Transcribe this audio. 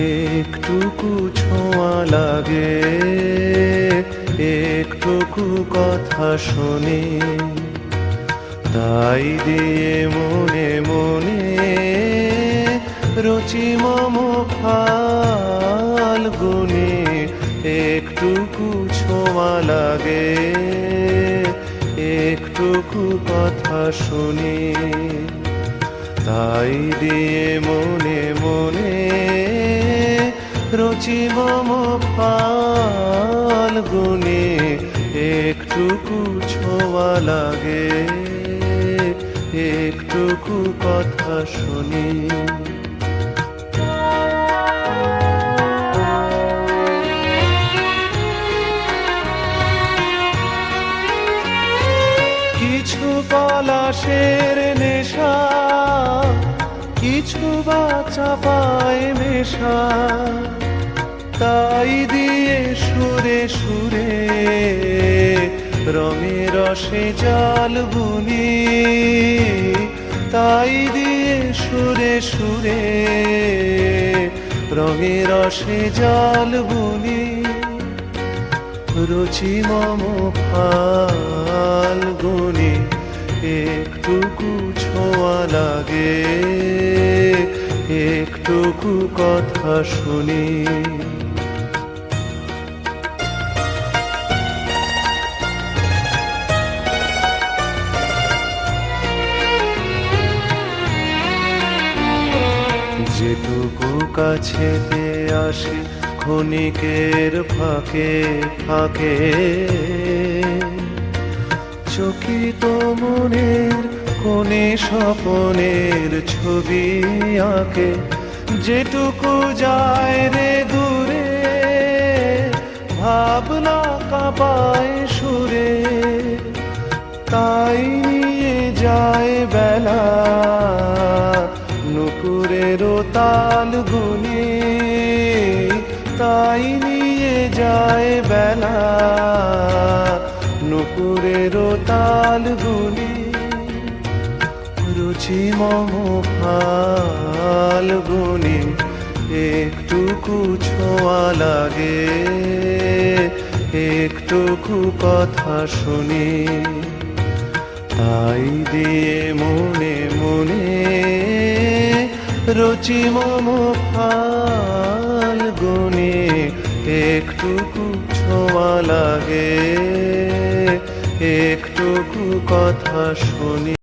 একটুকু ছোঁয়া লাগে, একটুকু কথা শুনি। তাই দিয়ে মনে মনে রচি মম ফাল্গুনি একটুকু ছোঁয়া লাগে, একটুকু কথা শুনি। তাই দিয়ে মনে মনে রচি মম গুনে, একটুকু ছোঁয়া লাগে, একটুকু কথা শুনি। কিছু পলাশের নেশা, কিছু বাচ্চা পায় মেশা। তাই দিয়ে সুরে সুরে রঙে রসে জাল বুনি। তাই দিয়ে সুরে সুরে রঙে রসে জাল বুনি। রুচি মম ফাল্গুনি একটুকু ছোঁয়া লাগে, একটুকু কথা শুনি। যেটুকু কাছে আসে, ক্ষণিকের ফাঁকে ফাঁকে। চকিত মনের কোণে স্বপনের ছবি আঁকে, যেটুকু যায় রে দূরে, ভাবনা কাঁপায় সুরে। তাই নিয়ে যায় বেলা নুপুরের তাল গুনি তাই নিয়ে যায় বেলা। নুপুরের তাল গুনি রুচি মম ফাল্গুনি একটুকু ছোঁয়া লাগে, একটুকু কথা শুনি। তাই দিয়ে মনে মনে রচি মম ফাল্গুনি একটুকু ছোঁয়া লাগে একটুকু কথা শুনি।